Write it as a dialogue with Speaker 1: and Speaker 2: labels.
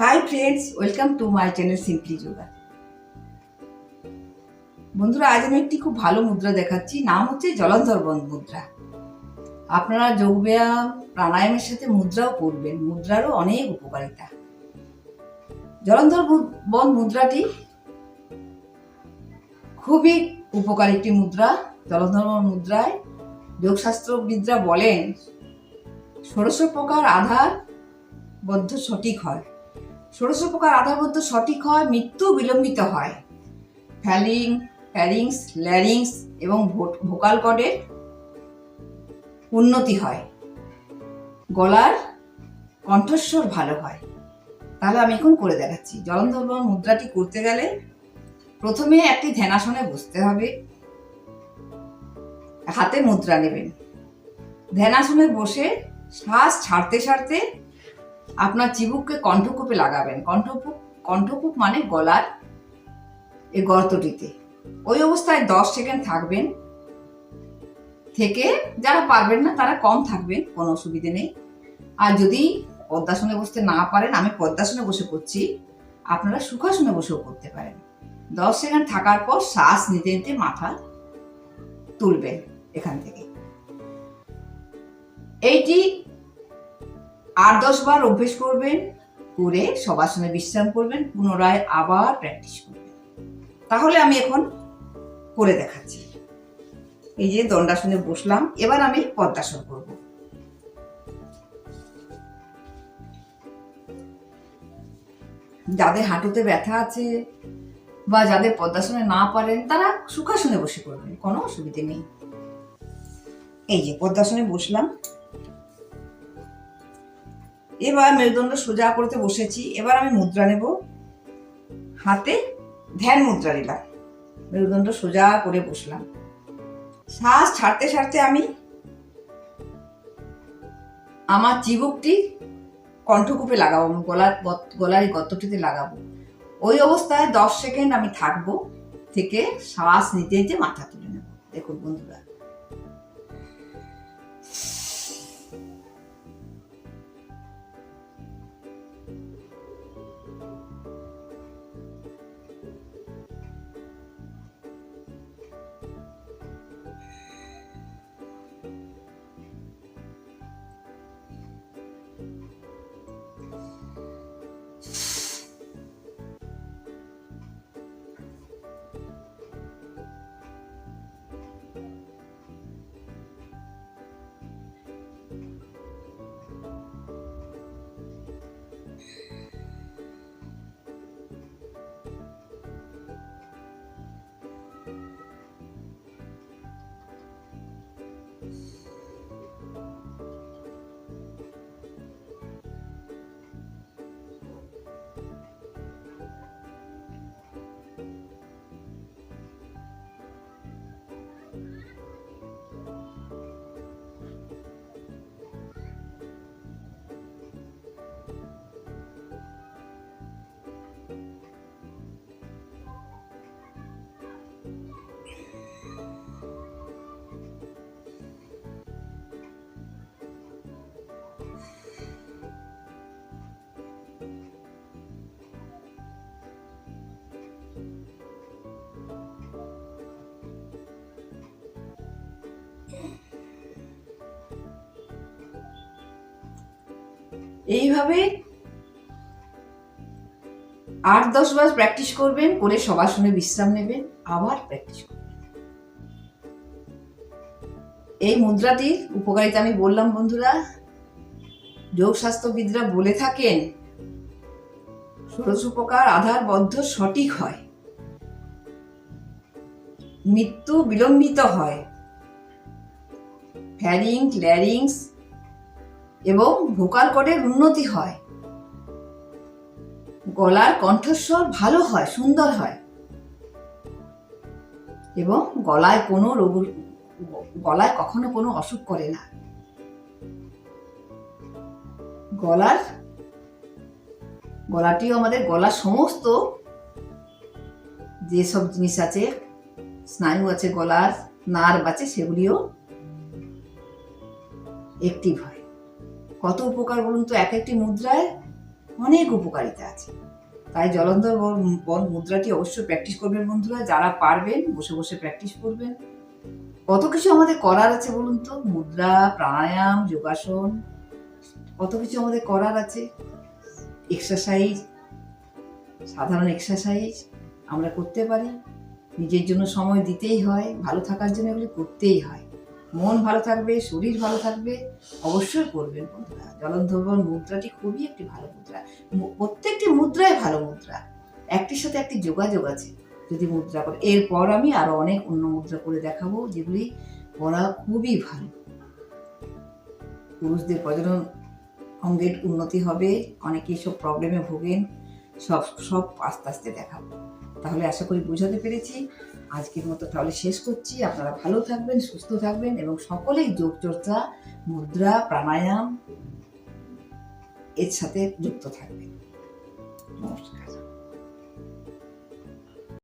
Speaker 1: Hi friends welcome to my channel simply yoga বন্ধুরা, আজ আমি একটি খুব ভালো মুদ্রা দেখাচ্ছি, নাম হচ্ছে জলন্ধর মুদ্রা। আপনারা যোগব্যায়াম, প্রাণায়ামের সাথে মুদ্রাও করবেন, মুদ্রারও অনেক উপকারিতা। জলন্ধর বন্ধ মুদ্রাটি খুবই উপকারী একটি মুদ্রা। জলন্ধর মুদ্রায় যোগশাস্ত্রবিদরা বলেন, ষোড়শ প্রকার আধার বদ্ধ সঠিক হয়। ষোড়শ প্রকার আধারবদ্ধ সঠিক হয়, মৃত্যু বিলম্বিত হয়। ফ্যালিং, ফ্যারিংস, ল্যারিংস এবং ভোকাল কর্ডের উন্নতি হয়। গলার কণ্ঠস্বর ভালো হয়। তাহলে আমি এখন করে দেখাচ্ছি। জলন্ধর্বণ মুদ্রাটি করতে গেলে প্রথমে একটি ধ্যানাসনে বসতে হবে। হাতে মুদ্রা নেবেন। ধ্যানাসনে বসে শ্বাস ছাড়তে ছাড়তে আপনার চিবুককে কণ্ঠকূপে লাগাবেন। কণ্ঠকূপ কণ্ঠকূপ মানে গলার এই গর্তটিতে। ওই অবস্থায় দশ সেকেন্ড থাকবেন। থেকে যারা পারবেন না, তারা কম থাকবেন, কোনো অসুবিধে নেই। আর যদি পদ্মাসনে বসতে না পারেন, আমি পদ্মাসনে বসে করছি, আপনারা সুখাসনে বসেও করতে পারেন। দশ সেকেন্ড থাকার পর শ্বাস নিতে নিতে মাথা তুলবেন এখান থেকে। এইটি আট দশ বার অভ্যেস করবেন, করে সবাসনে বিশ্রাম করবেন, পুনরায় আবার প্র্যাকটিস করবেন। তাহলে আমি এখন করে দেখাচ্ছি। এই যে দণ্ডাসনে বসলাম, এবার আমি পদ্মাসন করব। যাদের হাঁটুতে ব্যথা আছে বা যাদের পদ্মাসনে না পারেন, তারা সুখাসনে বসে করবেন কোনো অসুবিধে নেই। এই যে পদ্মাসনে বসলাম এবার মেরুদণ্ড সোজা করতে বসেছি, এবার আমি মুদ্রা নেব। হাতে ধ্যান মুদ্রা নিলাম। মেরুদণ্ড সোজা করে বসলাম। শ্বাস ছাড়তে ছাড়তে আমি আমার চিবুকটি কণ্ঠকূপে লাগাবো গলার গলার এই গর্তটিতে লাগাবো। ওই অবস্থায় দশ সেকেন্ড আমি থাকব, থেকে শ্বাস নিতে নিতে মাথা তুলে নেব। দেখুন বন্ধুরা এইভাবে আট, দশ বার প্র্যাকটিস করবেন, করে সবার সবাসনে বিশ্রাম নেবেন, আবার প্র্যাকটিস করবেন। এই মুদ্রাটির উপকারিতা আমি বললাম, বন্ধুরা। যোগ স্বাস্থ্যবিদরা বলে থাকেন, ষোড়শ প্রকার আধার বদ্ধ সঠিক হয়। মৃত্যু বিলম্বিত হয়। ফ্যারিং ল্যারিংস এবং ভোকাল কর্ডের উন্নতি হয়। গলার কণ্ঠস্বর ভালো হয়, সুন্দর হয়। এবং গলায় কোনো রোগ গলায় কখনো কোনো অসুখ করে না। গলার, গলাটিও আমাদের গলার সমস্ত যেসব জিনিস আছে, স্নায়ু আছে, গলার নার্ভ আছে, সেগুলিও অ্যাক্টিভ হয়। কত উপকার বলুন তো, এক একটি মুদ্রায় অনেক উপকারিতা আছে। তাই জলন্ধর বন- মুদ্রাটি অবশ্যই প্র্যাকটিস করবেন বন্ধুরা, যারা পারবেন বসে বসে প্র্যাকটিস করবেন। কত কিছু আমাদের করার আছে বলুন তো, মুদ্রা, প্রাণায়াম, যোগাসন, কত কিছু আমাদের করার আছে। এক্সারসাইজ সাধারণ এক্সারসাইজ আমরা করতে পারি। নিজের জন্য সময় দিতেই হয়, ভালো থাকার জন্য এগুলি করতেই হয়। মন ভালো থাকবে, শরীর ভালো থাকবে, অবশ্যই করবেন বন্ধুরা জলন্ধর্বন মুদ্রাটি খুবই একটি ভালো মুদ্রা। প্রত্যেকটি মুদ্রাই ভালো মুদ্রা। একটির সাথে একটি যোগাযোগ আছে, যদি মুদ্রা করে। এরপর আমি আরও অনেক অন্য মুদ্রা করে দেখাবো, যেগুলি করা খুবই ভালো। পুরুষদের প্রজনন অঙ্গের উন্নতি হবে, অনেকেই সব প্রবলেমে ভোগেন, সব সব আস্তে আস্তে দেখাবো। তাহলে আশা করি বোঝাতে পেরেছি। আজকের মতো তাহলে শেষ করছি। আপনারা ভালো থাকবেন, সুস্থ থাকবেন এবং সকলেই যোগচর্চা, মুদ্রা, প্রাণায়াম এর সাথে যুক্ত থাকবেন। নমস্কার।